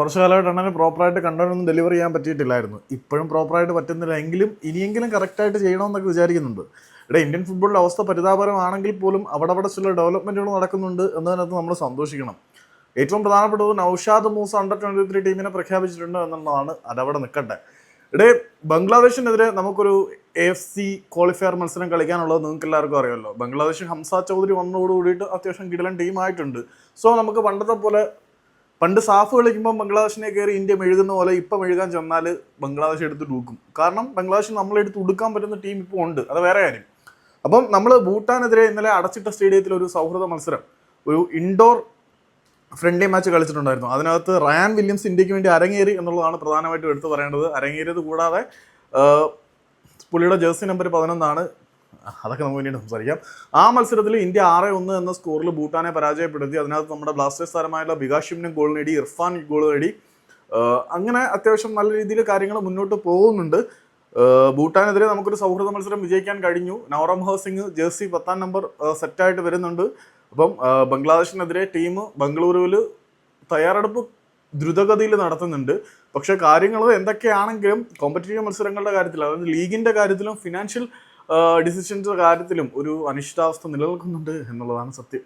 കുറച്ച് കാലമായിട്ട് അണ്ണന് പ്രോപ്പറായിട്ട് കണ്ടൊന്നും ഡെലിവർ ചെയ്യാൻ പറ്റിയിട്ടില്ലായിരുന്നു. ഇപ്പോഴും പ്രോപ്പറായിട്ട് പറ്റുന്നില്ല. എങ്കിലും ഇനിയെങ്കിലും കറക്റ്റായിട്ട് ചെയ്യണമെന്നൊക്കെ വിചാരിക്കുന്നുണ്ട്. ഇവിടെ ഇന്ത്യൻ ഫുട്ബോളിന്റെ അവസ്ഥ പരിതാപകരമാണെങ്കിൽ പോലും അവിടെ അവിടെ ചില ഡെവലപ്മെന്റുകൾ നടക്കുന്നുണ്ട് എന്നതിനകത്ത് നമ്മൾ സന്തോഷിക്കണം. ഏറ്റവും പ്രധാനപ്പെട്ടത് Noushad Moosa under twenty three ടീമിനെ പ്രഖ്യാപിച്ചിട്ടുണ്ട് എന്നുള്ളതാണ് അതവിടെ നിൽക്കട്ടെ ഇവിടെ ബംഗ്ലാദേശിനെതിരെ നമുക്കൊരു എഫ് സി ക്വാളിഫയർ മത്സരം കളിക്കാനുള്ളത് നിങ്ങൾക്ക് എല്ലാവർക്കും അറിയാമല്ലോ. ബംഗ്ലാദേശ് ഹംസ ചൗധരി വന്നതോട് കൂടിയിട്ട് അത്യാവശ്യം കിടലൻ ടീമായിട്ടുണ്ട് സോ നമുക്ക് പണ്ടത്തെ പോലെ പണ്ട് സാഫ് കളിക്കുമ്പോൾ ബംഗ്ലാദേശിനെ കയറി ഇന്ത്യ മെഴുകുന്ന പോലെ ഇപ്പം മെഴുകാൻ ചെന്നാൽ ബംഗ്ലാദേശ് എടുത്ത് ഡൂക്കും കാരണം ബംഗ്ലാദേശ് നമ്മളെടുത്ത് ഉടുക്കാൻ പറ്റുന്ന ടീം ഇപ്പോൾ ഉണ്ട്. അത് വേറെ കാര്യം. അപ്പം നമ്മൾ ഭൂട്ടാനെതിരെ ഇന്നലെ അടച്ചിട്ട സ്റ്റേഡിയത്തിൽ ഒരു സൗഹൃദ മത്സരം. ഒരു ഇൻഡോർ ഫ്രണ്ട്ലി മാച്ച് കളിച്ചിട്ടുണ്ടായിരുന്നു. അതിനകത്ത് റയാൻ വില്യംസ് ഇന്ത്യയ്ക്ക് വേണ്ടി അരങ്ങേറി എന്നുള്ളതാണ് പ്രധാനമായിട്ടും എടുത്തു പറയേണ്ടത്. അരങ്ങേറിയത് കൂടാതെ പുള്ളിയുടെ ജേഴ്സി നമ്പർ പതിനൊന്നാണ്. അതൊക്കെ നമുക്ക് വേണ്ടി സംസാരിക്കാം. ആ മത്സരത്തിൽ ഇന്ത്യ ആറ് ഒന്ന് എന്ന സ്കോറിൽ ഭൂട്ടാനെ പരാജയപ്പെടുത്തി. അതിനകത്ത് നമ്മുടെ ബ്ലാസ്റ്റേഴ്സ് താരമായുള്ള ബികാഷിമിനും ഗോൾ നേടി ഇർഫാൻ ഗോൾ നേടി. അങ്ങനെ അത്യാവശ്യം നല്ല രീതിയിൽ കാര്യങ്ങൾ മുന്നോട്ട് പോകുന്നുണ്ട്. ഭൂട്ടാനെതിരെ നമുക്കൊരു സൗഹൃദ മത്സരം വിജയിക്കാൻ കഴിഞ്ഞു. നൗറം സിംഗ് ജേഴ്സി പത്താം നമ്പർ സെറ്റായിട്ട് വരുന്നുണ്ട്. അപ്പം ബംഗ്ലാദേശിനെതിരെ ടീം ബംഗളൂരുവിൽ തയ്യാറെടുപ്പ് ദ്രുതഗതിയിൽ നടത്തുന്നുണ്ട്. പക്ഷേ കാര്യങ്ങൾ എന്തൊക്കെയാണെങ്കിലും കോമ്പറ്റീറ്റീവ് മത്സരങ്ങളുടെ കാര്യത്തിൽ അതായത് ലീഗിന്റെ കാര്യത്തിലും ഫിനാൻഷ്യൽ ഡിസിഷൻസിന്റെ കാര്യത്തിലും ഒരു അനിശ്ചിതാവസ്ഥ നിലനിൽക്കുന്നുണ്ട് എന്നുള്ളതാണ് സത്യം.